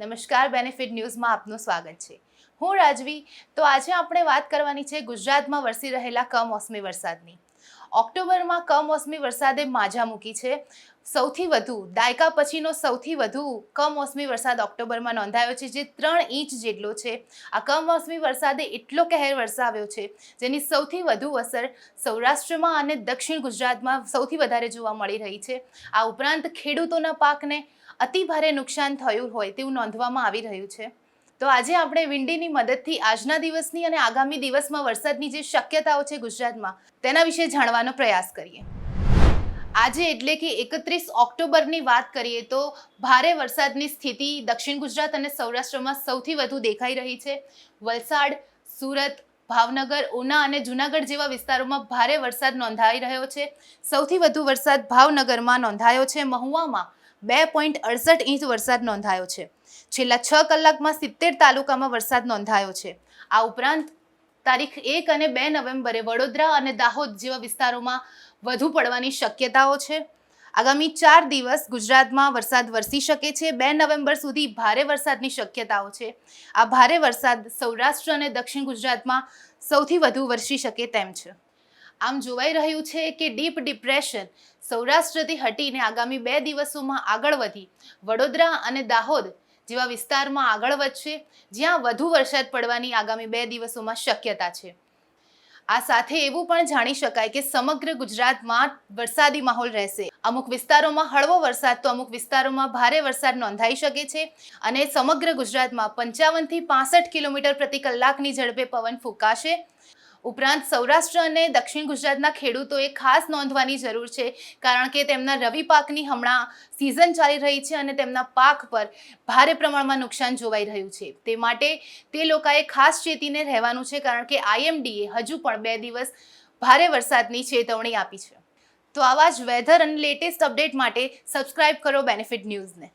નમસ્કાર બેનિફિટ ન્યૂઝમાં આપનું સ્વાગત છે. હું રાજવી, તો આજે આપણે વાત કરવાની છે ગુજરાતમાં વરસી રહેલા કમોસમી વરસાદની. ઓક્ટોબરમાં કમોસમી વરસાદે માજા મૂકી છે. સૌથી વધુ, દાયકા પછીનો સૌથી વધુ કમોસમી વરસાદ ઓક્ટોબરમાં નોંધાયો છે, જે ત્રણ ઇંચ જેટલો છે. આ કમોસમી વરસાદે એટલો કહેર વરસાવ્યો છે, જેની સૌથી વધુ અસર સૌરાષ્ટ્રમાં અને દક્ષિણ ગુજરાતમાં સૌથી વધારે જોવા મળી રહી છે. આ ઉપરાંત ખેડૂતોના પાકને અતિભારે નુકસાન થયું હોય તેવું નોંધવામાં આવી રહ્યું છે. તો આજે આપણે વિંડીની મદદથી આજના દિવસની અને આગામી દિવસમાં વરસાદની જે શક્યતાઓ છે ગુજરાતમાં, તેના વિશે જાણવાનો પ્રયાસ કરીએ. આજે એટલે કે એકત્રીસ ઓક્ટોબરની વાત કરીએ તો ભારે વરસાદની સ્થિતિ દક્ષિણ ગુજરાત અને સૌરાષ્ટ્રમાં સૌથી વધુ દેખાઈ રહી છે. વલસાડ, સુરત, ભાવનગર, ઉના અને જૂનાગઢ જેવા વિસ્તારોમાં ભારે વરસાદ નોંધાઈ રહ્યો છે. સૌથી વધુ વરસાદ ભાવનગરમાં નોંધાયો છે. મહુવામાં બે પોઈન્ટ અડસઠ ઇંચ વરસાદ નોંધાયો છે. છેલ્લા છ કલાકમાં સિત્તેર તાલુકામાં વરસાદ નોંધાયો છે. આ ઉપરાંત તારીખ એક અને બે નવેમ્બરે વડોદરા અને દાહોદ જેવા વિસ્તારોમાં વધુ પડવાની શક્યતાઓ છે. આગામી ચાર દિવસ ગુજરાતમાં વરસાદ વરસી શકે છે. બે નવેમ્બર સુધી ભારે વરસાદની શક્યતાઓ છે. આ ભારે વરસાદ સૌરાષ્ટ્ર અને દક્ષિણ ગુજરાતમાં સૌથી વધુ વરસી શકે તેમ છે. આમ જોવાઈ રહ્યું છે કે ડીપ ડિપ્રેશન સૌરાષ્ટ્રથી હટીને આગામી બે દિવસોમાં આગળ વધી. વડોદરા અને દાહોદ જેવા વિસ્તારમાં આગળ વધશે, જ્યાં વધુ વરસાદ પડવાની આગામી બે દિવસોમાં શક્યતા છે. આ સાથે એવું પણ જાણી શકાય કે સમગ્ર ગુજરાતમાં વરસાદી માહોલ રહેશે. અમુક વિસ્તારોમાં હળવો વરસાદ તો અમુક વિસ્તારોમાં ભારે વરસાદ નોંધાઈ શકે છે અને સમગ્ર ગુજરાતમાં પંચાવનથી પાસઠ કિલોમીટર પ્રતિ કલાકની ઝડપે પવન ફૂંકાશે. ઉપરાંત સૌરાષ્ટ્ર અને દક્ષિણ ગુજરાતના ખેડૂતોએ ખાસ નોંધવાની જરૂર છે, કારણ કે તેમના રવિ પાકની હમણાં સિઝન ચાલી રહી છે અને તેમના પાક પર ભારે પ્રમાણમાં નુકસાન જોવાઈ રહ્યું છે. તે માટે તે લોકોએ ખાસ ચેતીને રહેવાનું છે, કારણ કે આઈએમડીએ હજુ પણ બે દિવસ ભારે વરસાદની ચેતવણી આપી છે. તો આવા જ વેધર અને લેટેસ્ટ અપડેટ માટે સબસ્ક્રાઇબ કરો બેનિફિટ ન્યૂઝને